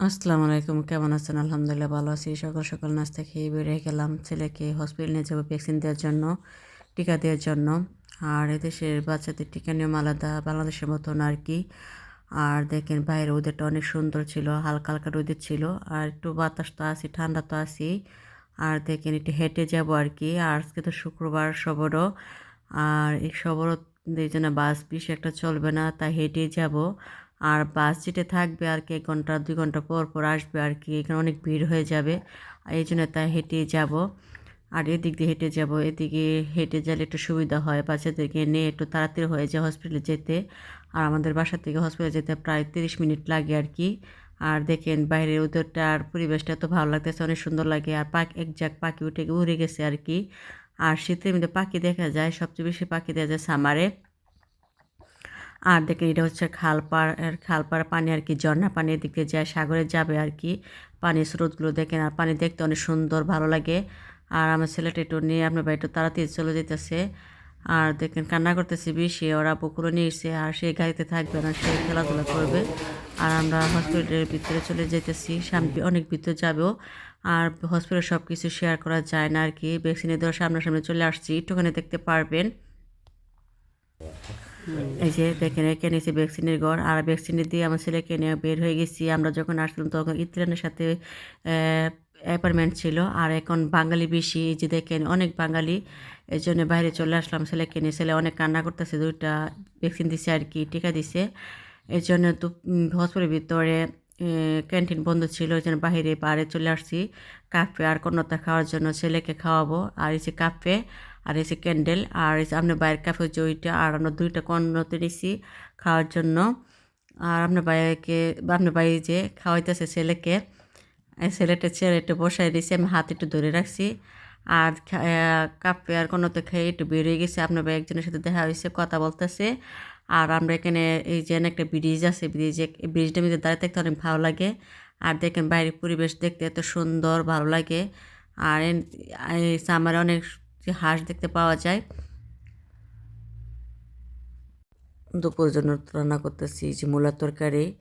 আসসালামু আলাইকুম, কেমন আছেন? আলহামদুলিল্লাহ ভালো আছি। সকাল সকাল নাস্তা খেয়ে বেরিয়ে গেলাম ছেলেকে হসপিটাল নিয়ে যাব ভ্যাকসিন দেওয়ার জন্য, টিকা দেওয়ার জন্য। আর এদেশের বাচ্চাদের টিকা নিয়ম আলাদা বাংলাদেশের মতন আর কি। আর দেখেন বাইরে ওদেরটা অনেক সুন্দর ছিল, হালকা হালকা রোদের ছিল। আর একটু বাতাস তো আছি ঠান্ডা তো আছি আর দেখেন একটু হেঁটে যাব আর কি। আর আজকে তো শুক্রবার সবরও। আর এই সবরও এই জন্য বাস বেশি একটা চলবে না, তাই হেঁটে যাব। আর বাস যেটা থাকবে আর কি, এক ঘণ্টা, দুই ঘণ্টা পর পর আসবে আর কি, এখানে অনেক ভিড় হয়ে যাবে। এই জন্য তাই হেঁটে যাব। আর এদিক দিয়ে হেঁটে যাব, এদিকে হেঁটে গেলে একটু সুবিধা হয়, বাচ্চাদেরকে নিয়ে একটু তাড়াতাড়ি হয়ে যায় হসপিটালে যেতে। আর আমাদের বাসা থেকে হসপিটালে যেতে প্রায় তিরিশ মিনিট লাগে আর কি। আর দেখেন বাইরের ওদেরটা আর পরিবেশটা এত ভালো লাগতেছে, অনেক সুন্দর লাগে। আর পাখি এক জাক পাখি উঠে, উড়ে গেছে আর কি। আর শীতের মধ্যে পাখি দেখা যায়, সবচেয়ে বেশি পাখি দেখা যায় সামারে আর দেখেন এটা হচ্ছে খালপাড় খালপাড় পানি আর কি, ঝর্ণা পানি দিকে যায়, সাগরে যাবে আর কি। পানির স্রোতগুলো দেখেন, আর পানি দেখতে অনেক সুন্দর, ভালো লাগে। আর আমার ছেলেটা একটু নিয়ে, আপনার বাড়িটা তাড়াতাড়ি চলে যেতেছে। আর দেখেন কান্না করতেছে বেশি, ওরা পুকুরে নিয়ে এসে আর সে গাড়িতে থাকবে না, সে খেলাধুলা করবে। আর আমরা হসপিটালের ভিতরে চলে যেতেছি, সামনে অনেক ভিতরে যাবেও আর হসপিটালে সব কিছু শেয়ার করা যায় না আর কি ভ্যাকসিনে দেওয়ার সামনাসামনি চলে আসছি, একটুখানি দেখতে পারবেন। এই যে দেখেন এখানে এসে ভ্যাকসিনের ঘর আর ভ্যাকসিনে দিয়ে আমার ছেলেকে নিয়ে বের হয়ে গেছি। আমরা যখন আসলাম তখন ইতরানের সাথে অ্যাপার্টমেন্ট ছিল। আর এখন বাঙালি বেশি, এই যে দেখেন, অনেক বাঙালি। এই জন্য বাইরে চলে আসলাম ছেলেকে নিয়ে। ছেলে অনেক কান্না করতেছে, দুইটা ভ্যাকসিন দিছে আর কি, টিকা দিছে। এই জন্য তো হসপিটালের ভিতরে ক্যান্টিন বন্ধ ছিল। ওই জন্য বাহিরে পাড়ে চলে আসছি। কাপে আর কন্যতা খাওয়ার জন্য ছেলেকে খাওয়াবো। আর এই যে কাফে আর এসে ক্যান্ডেল, আর এই যে আপনার বাইরের কাফে যে ওইটা, আর আমরা দুইটা কন্যতে নিছি খাওয়ার জন্য। আর আপনার বাইকে আপনার বাড়ি যে খাওয়াইতেছে ছেলেকে ছেলেটা ছেলে একটু বসাই দিয়েছি আমি হাত একটু ধরে রাখছি। আর কাপে আর কোনোতে খেয়ে একটু বেরিয়ে গেছে আপনার ভাই একজনের সাথে দেখা হয়েছে, কথা বলতেছে। আর আমরা এখানে এই যে একটা ব্রিজ আছে ব্রিজে ব্রিজটার মধ্যে দাঁড়িয়ে থাকতে অনেক ভালো লাগে। আর দেখেন বাইরের পরিবেশ দেখতে এত সুন্দর, ভালো লাগে। আর আমার অনেক হাঁস দেখতে পাওয়া যায়। দুপুর জন্য রান্না করতেছি যে মূলার তরকারি।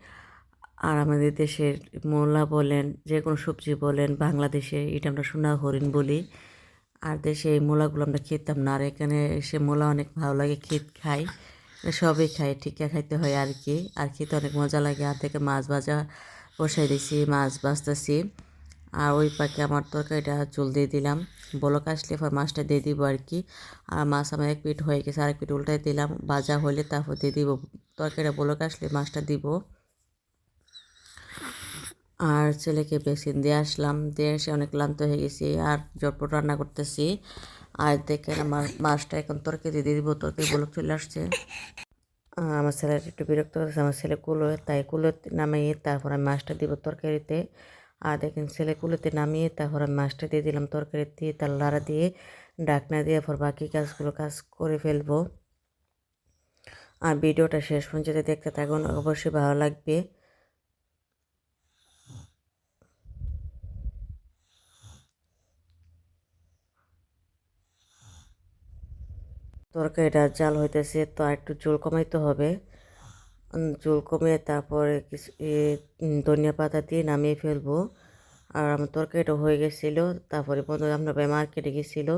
আর আমাদের দেশের মূলা বলেন, যে কোনো সবজি বলেন, বাংলাদেশে এটা আমরা সোনা হরিণ বলি। আর দেশে এই মূলাগুলো আমরা খেতাম না। আর এখানে এসে মূলা অনেক ভালো লাগে, খেত খাই। সবই খাই ঠিকঠাক খাইতে হয় আর কি। আর খেতে অনেক মজা লাগে। আর থেকে মাছ ভাজা বসাই দিছি, মাছ ভাজতেছি। আর ওই পাখি আমার তরকারিটা চুল দিয়ে দিলাম। বলক আসলে মাছটা দিয়ে দিব আর কি। আর মাছ আমার এক পিঠ হয়ে গেছে, আরেক পিঠ উল্টাই দিলাম। ভাজা হলে তারপর দিয়ে দিব। তরকারিটা বলক আসলে মাছটা দিব। আর ছেলেকে ভ্যাকসিন দিয়ে আসলাম। দিয়ে এসে অনেক ক্লান্ত হয়ে গেছি আর জটপট রান্না করতেছি। আর দেখেন আমার মাছটা এখন তরকারি দিয়ে দিব। তরকারি বলক চলে আসছে। আমার ছেলে একটু বিরক্ত হচ্ছে আমার ছেলে কুলো তাই কুলো নামিয়ে তারপর আমি মাছটা দিব তরকারিতে। আর দেখেন ছেলে কুলোতে নামিয়ে তারপর আমি মাছটা দিয়ে দিলাম, তরকারি দিয়ে, তার লাড়া দিয়ে, ডাকনা দিয়ে পর বাকি কাজগুলো কাজ করে ফেলব। আর ভিডিওটা শেষ পর্যন্ত দেখতে থাকুন, অবশ্যই ভালো লাগবে। তরকারিটা জাল হইতেছে, তো একটু জল কমাইতে হবে। জল কমিয়ে তারপরে কিছু ধনিয়া পাতা দিয়ে নামিয়ে ফেলব। আর আমার তরকারিটা হয়ে গেছিল, তারপরে বন্ধু আমরা মার্কেটে গেছিল।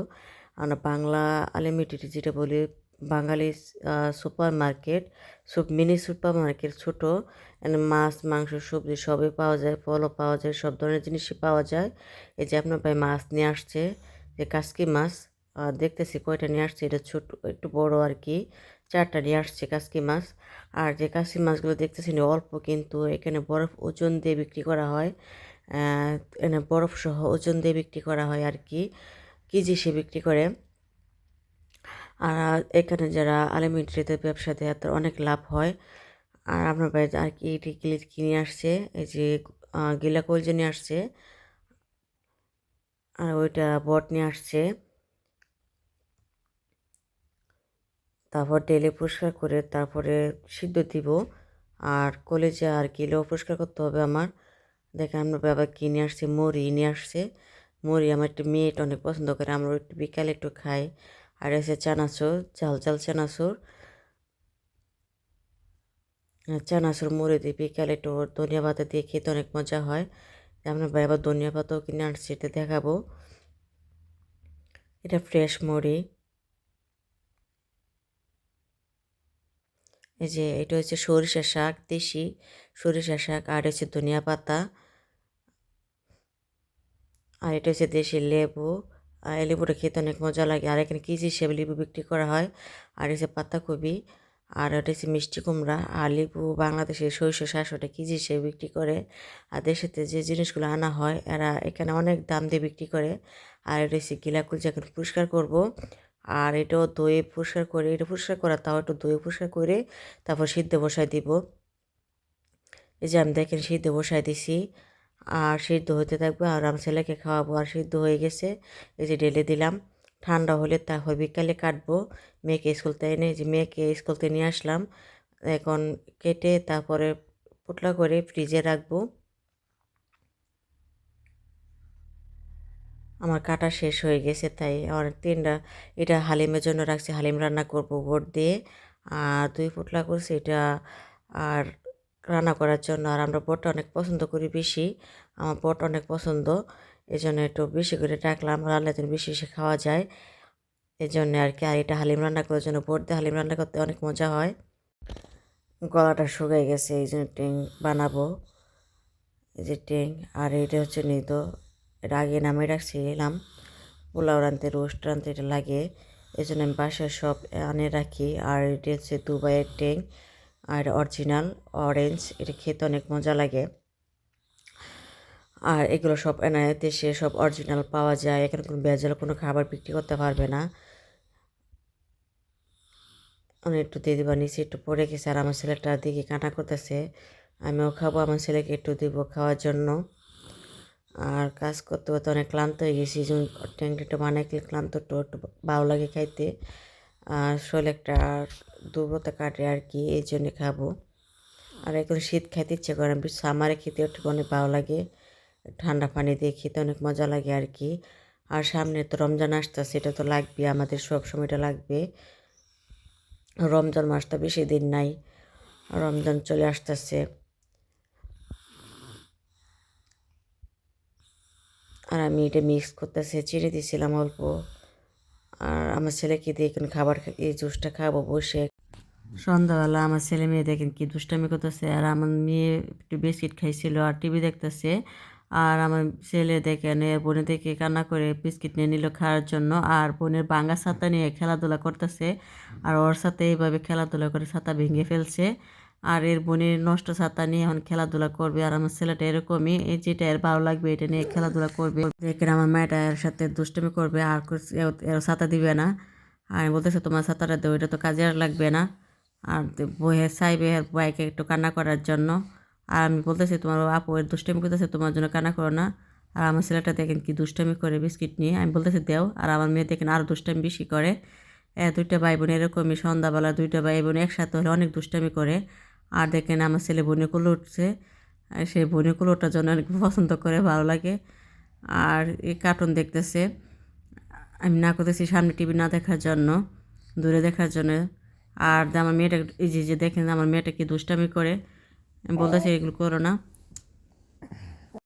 আমরা বাংলা আলিমিটেড যেটা বলি, বাঙালি সুপার মার্কেট সব মিনি সুপার মার্কেট ছোটো মাছ, মাংস, সবজি সবই পাওয়া যায়, ফলও পাওয়া যায়, সব ধরনের জিনিসই পাওয়া যায়। এই যে আপনার ভাই মাছ নিয়ে আসছে, যে কাসকি মাছ আর দেখতেছি কয়টা নিয়ে আসছে, এটা ছোট, একটু বড় আর কি। চারটা নিয়ে আসছে কাসকি মাছ। আর যে কাসকি মাছগুলো দেখতেছি অল্প কিন্তু এখানে বরফ ওজন দিয়ে বিক্রি করা হয়। এখানে বরফ সহ ওজন দিয়ে বিক্রি করা হয় আর কি, কেজি সে বিক্রি করে। আর এখানে যারা আলিমিট্রিতে ব্যবসা দেয় তার অনেক লাভ হয়। আর আপনার বাড়িতে আর কি এটি কিনে আসছে? এই যে গিলা কলজে নিয়ে আসছে, আর ওইটা বট নিয়ে আসছে। তারপর ডেলি পরিষ্কার করে তারপরে সিদ্ধ দিব। আর কলেজে আর গিলেও পরিষ্কার করতে হবে আমার। দেখেন আমরা বাবা কিনে আসছে? মুড়ি নিয়ে আসছে। মুড়ি আমার একটু মেয়েটা অনেক পছন্দ করে। আমরা একটু বিকালে একটু খাই। আর এসে চানাচুর, ঝাল ঝাল চানাচুর। চানাচুর, মুড়ি দিয়ে বিকালে একটু ধনিয়া পাতা দিয়ে খেতে অনেক মজা হয়। আমরা আবার ধনিয়া পাতাও কিনে আনছি, এটা দেখাবো। এটা ফ্রেশ মুড়ি। এই যে এটা হচ্ছে সরিষা শাক, দেশি সরিষা শাক, আর হচ্ছে ধনিয়া পাতা, আর এটা হচ্ছে দেশি লেবু, আর লেবুটা খেতে অনেক মজা লাগে। আর এখানে কেজি হিসেবে লেবু বিক্রি করা হয়, আর হচ্ছে পাতাকপি, আর এটা হচ্ছে মিষ্টি কুমড়া, আর লেবু বাংলাদেশে সরিষা শাকটা কেজি হিসেবে বিক্রি করে, আর দেশেতে যে জিনিসগুলো আনা হয়, এরা এখানে অনেক দাম দিয়ে বিক্রি করে। আর এটা হচ্ছে গিলাকুল যখন পরিষ্কার করব আর এটাও দইয়ে পরিষ্কার করে, এটা পরিষ্কার করা, তাও একটু দইয়ে পরিষ্কার করে তারপর সিদ্ধ বসাই দিব। এই যে আমি দেখেন সিদ্ধ বসাই দিছি, আর সিদ্ধ হতে থাকবে আর আমার ছেলেকে খাওয়াবো, আর সিদ্ধ হয়ে গেছে। এই যে ঢেলে দিলাম, ঠান্ডা হলে তা তারপর বিকালে কাটবো। মেয়েকে স্কুল থেকে এনে যে মেয়েকে স্কুল থেকে নিয়ে আসলাম। এখন কেটে তারপরে পুটলা করে ফ্রিজে রাখব। আমার কাটা শেষ হয়ে গেছে, তাই আমার তিনটা, এটা হালিমের জন্য রাখছি। হালিম রান্না করব গোট দিয়ে, আর দুই ফুটলা করছি এটা আর রান্না করার জন্য। আর আমরা বটটা অনেক পছন্দ করি বেশি, আমার বট অনেক পছন্দ এই জন্য একটু বেশি করে রাখলাম। রান্না যেন বেশি বেশি খাওয়া যায় এই জন্য আর কি। আর এটা হালিম রান্না করার জন্য বট দিয়ে হালিম রান্না করতে অনেক মজা হয়। গলাটা শুকাই গেছে, এই জন্য ট্যাং বানাবো, এই যে ট্যাং, আর এটা হচ্ছে নিত আগে নামে রাখছিলাম। পোলাও রানতে রোস্ট রানতে এটা লাগে। এই জন্য আমি বাসায় সব আনে রাখি। আর এটা হচ্ছে দুবাইয়ের ট্যাং আর অরিজিনাল অরেঞ্জ, এটা খেতে অনেক মজা লাগে। আর এগুলো সব এনে দেশে সব অরিজিনাল পাওয়া যায়। এখানে কোনো ভেজাল কোনো খাবার বিক্রি করতে পারবে না। আমি একটু দিয়ে দিবা, নিচে একটু পরে গেছে আর আমার ছেলেটা দিকে কাটা করতেছে। আমিও খাব, আমার ছেলেকে একটু দিব খাওয়ার জন্য। আর কাজ করতে করতে অনেক ক্লান্ত হয়ে গেছি, যেমন ট্যাংটা বানাইলে ক্লান্ত একটু একটু ভালো লাগে খাইতে। আর শরীর একটা দুর্বলতা কাটে আর কি, এই জন্যে খাব। আর এখন শীত খাইতে ইচ্ছে করে সামারে খেতে একটু অনেক ভালো লাগে, ঠান্ডা পানি দিয়ে খেতে অনেক মজা লাগে আর কি। আর সামনে তো রমজান আসতে সেটা তো লাগবে আমাদের সব সময়টা লাগবে। রমজান মাসটা বেশি দিন নাই, রমজান চলে আসতেছে। আর আমি এটা মিক্স করতেছি, চিড়ে দিয়েছিলাম অল্প। আর আমার ছেলেকে দিয়ে এখন খাবার এই জুসটা খাব বসে। সন্ধ্যাবেলা আমার ছেলে মেয়ে দেখেন কি দুষ্টামি করতেছে, আর আমার মেয়ে একটু বিস্কিট খাইছিল আর টিভি দেখতেছে। আর আমার ছেলে দেখেন, এর বোনে দেখে কান্না করে বিস্কিট নিয়ে নিল খাওয়ার জন্য, আর বোনের বাঙ্গা ছাতা নিয়ে খেলাধুলা করতেছে। আর ওর সাথে এইভাবে খেলাধুলা করে ছাতা ভেঙে ফেলছে। আর এর বোনের নষ্ট ছাতা নিয়ে এখন খেলাধুলা করবে আর আমার ছেলেটা এরকমই যেটা এর ভালো লাগবে এটা নিয়ে খেলাধুলা করবে। দেখেন আমার মেয়েটা এর সাথে দুষ্টমি করবে আর এর ছাতা দিবে না। আর আমি বলতেছে, তোমার ছাতাটা দেবো এটা তো কাজে আর লাগবে না। আর বইয়ে চাইবে বাইকে একটু কান্না করার জন্য। আর আমি বলতেছি, তোমার আপু এর দুষ্টামি করতেছে, তোমার জন্য কান্না করো না। আর আমার ছেলেটা দেখেন কি দুষ্টামি করে বিস্কিট নিয়ে। আমি বলতেছি, দেও। আর আমার মেয়ে দেখেন আরও দুষ্টামি বেশি করে। দুইটা ভাই বোন এরকমই, সন্ধ্যাবেলা দুইটা ভাই বোন একসাথে হলে অনেক দুষ্টামি করে। আর দেখেন আমার ছেলে বনে কুলো উঠছে সেই বনে কুলোটার জন্য অনেক পছন্দ করে, ভালো লাগে। আর এই কার্টুন দেখতেছে। আমি না করতেছি সামনে টিভি না দেখার জন্য, দূরে দেখার জন্য। আর আমার মেয়েটা, এই যে যে দেখেন আমার মেয়েটা কি দুষ্টামি করে। আমি বলতেছি, এগুলো করো না।